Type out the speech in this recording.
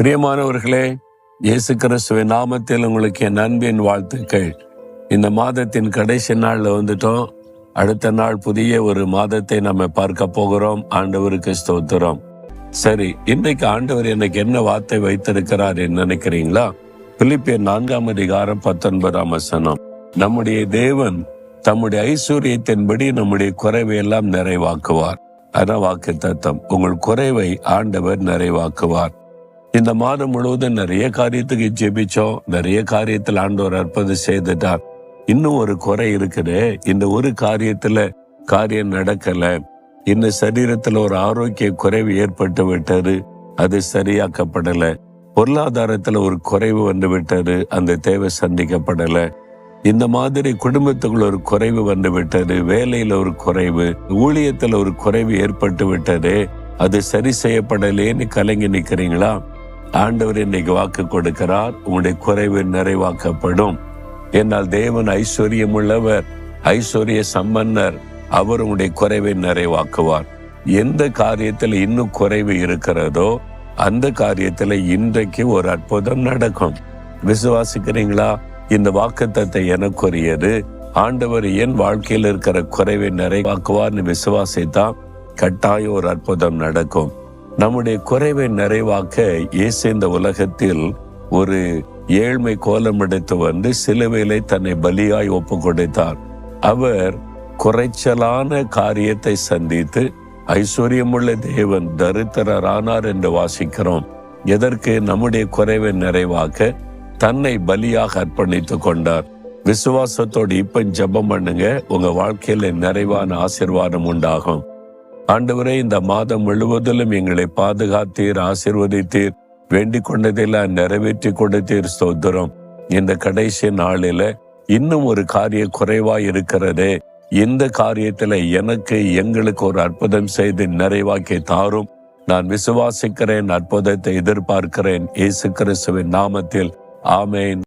பிரியமானவர்களே இயேசு கிறிஸ்துவின் நாமத்தில் உங்களுக்கு என் அன்பின் வாழ்த்துக்கள். இந்த மாதத்தின் கடைசி நாளில் வந்துட்டோம். அடுத்த நாள் புதிய ஒரு மாதத்தை நம்ம பார்க்க போகிறோம். ஆண்டவருக்கு ஸ்தோத்திரம். சரி இன்றைக்கு ஆண்டவர் எனக்கு என்ன வார்த்தை வைத்திருக்கிறார் என்று நினைக்கிறீங்களா? பிலிப்பிய நான்காம் அதிகாரம் பத்தொன்பதாம் வசனம். நம்முடைய தேவன் தம்முடைய ஐஸ்வர்யத்தின்படி நம்முடைய குறைவை எல்லாம் நிறைவாக்குவார். அதான் வாக்கு தத்தம் உங்கள் குறைவை ஆண்டவர் நிறைவாக்குவார். இந்த மாதம் முழுவதும் நிறைய காரியத்துக்கு ஜெபிச்சோம். நிறைய காரியத்தில் ஆண்டவர் அற்புதம் செய்துட்டார். இன்னும் ஒரு குறை இருக்குது. இந்த ஒரு காரியத்துல காரியம் நடக்கல. இந்த சரீரத்துல ஒரு ஆரோக்கிய குறைவு ஏற்பட்டு விட்டது. அது சரியாக்கப்படல. பொருளாதாரத்துல ஒரு குறைவு வந்து விட்டது. அந்த தேவை சந்திக்கப்படல. இந்த மாதிரி குடும்பத்துக்குள்ள ஒரு குறைவு வந்து விட்டது. வேலையில ஒரு குறைவு. ஊழியத்துல ஒரு குறைவு ஏற்பட்டு விட்டது. அது சரி செய்யப்படலேன்னு கலங்கி நிக்கிறீங்களா? ஆண்டவர் இன்னைக்கு வாக்கு கொடுக்கிறார். உங்களுடைய குறைவு நிறைவாக்கப்படும். என்னால் தேவன் ஐஸ்வர்யம் உள்ளவர் ஐஸ்வர்ய சம்பன்னர். அவர் உங்களுடைய குறைவை நிறைவாக்குவார். எந்த காரியத்தில் இன்னும் குறைவு இருக்கிறதோ அந்த காரியத்தில் இன்றைக்கு ஒரு அற்புதம் நடக்கும். விசுவாசிக்கிறீங்களா? இந்த வாக்குத்தத்தை எனக்குரியது. ஆண்டவர் என் வாழ்க்கையில் இருக்கிற குறைவை நிறைவாக்குவார்னு விசுவாசித்தான் கட்டாயம் ஒரு அற்புதம் நடக்கும். நம்முடைய குறைவை நிறைவாக்க இயேசு இந்த உலகத்தில் ஒரு ஏழ்மை கோலம் எடுத்து வந்து சிலுவையிலே தன்னை பலியாய் ஒப்பு கொடுத்தார் அவர் குறைச்சலான காரியத்தை சந்தித்து ஐஸ்வர்யமுள்ள தேவன் தரித்திரரானார் என்று வாசிக்கிறோம். எதற்கு? நம்முடைய குறைவை நிறைவாக்க தன்னை பலியாக அர்ப்பணித்துக் கொண்டார். விசுவாசத்தோடு இப்ப ஜபம் பண்ணுங்க. உங்க வாழ்க்கையில நிறைவான ஆசிர்வாதம் உண்டாகும். ஆண்டவரே இந்த மாதம் முழுவதிலும் எங்களை பாதுகாத்தீர் ஆசிர்வதித்தீர் வேண்டிக் கொண்டதெல்லாம் நிறைவேற்றி கொடுத்தீர் ஸ்தோத்திரம். இந்த கடைசி நாளில இன்னும் ஒரு காரிய குறைவா இருக்கிறதே இந்த காரியத்துல எனக்கு எங்களுக்கு ஒரு அற்புதம் செய்து நிறைவாக்கி தாரும். நான் விசுவாசிக்கிறேன் அற்புதத்தை எதிர்பார்க்கிறேன். இயேசு கிறிஸ்துவின் நாமத்தில் ஆமேன்.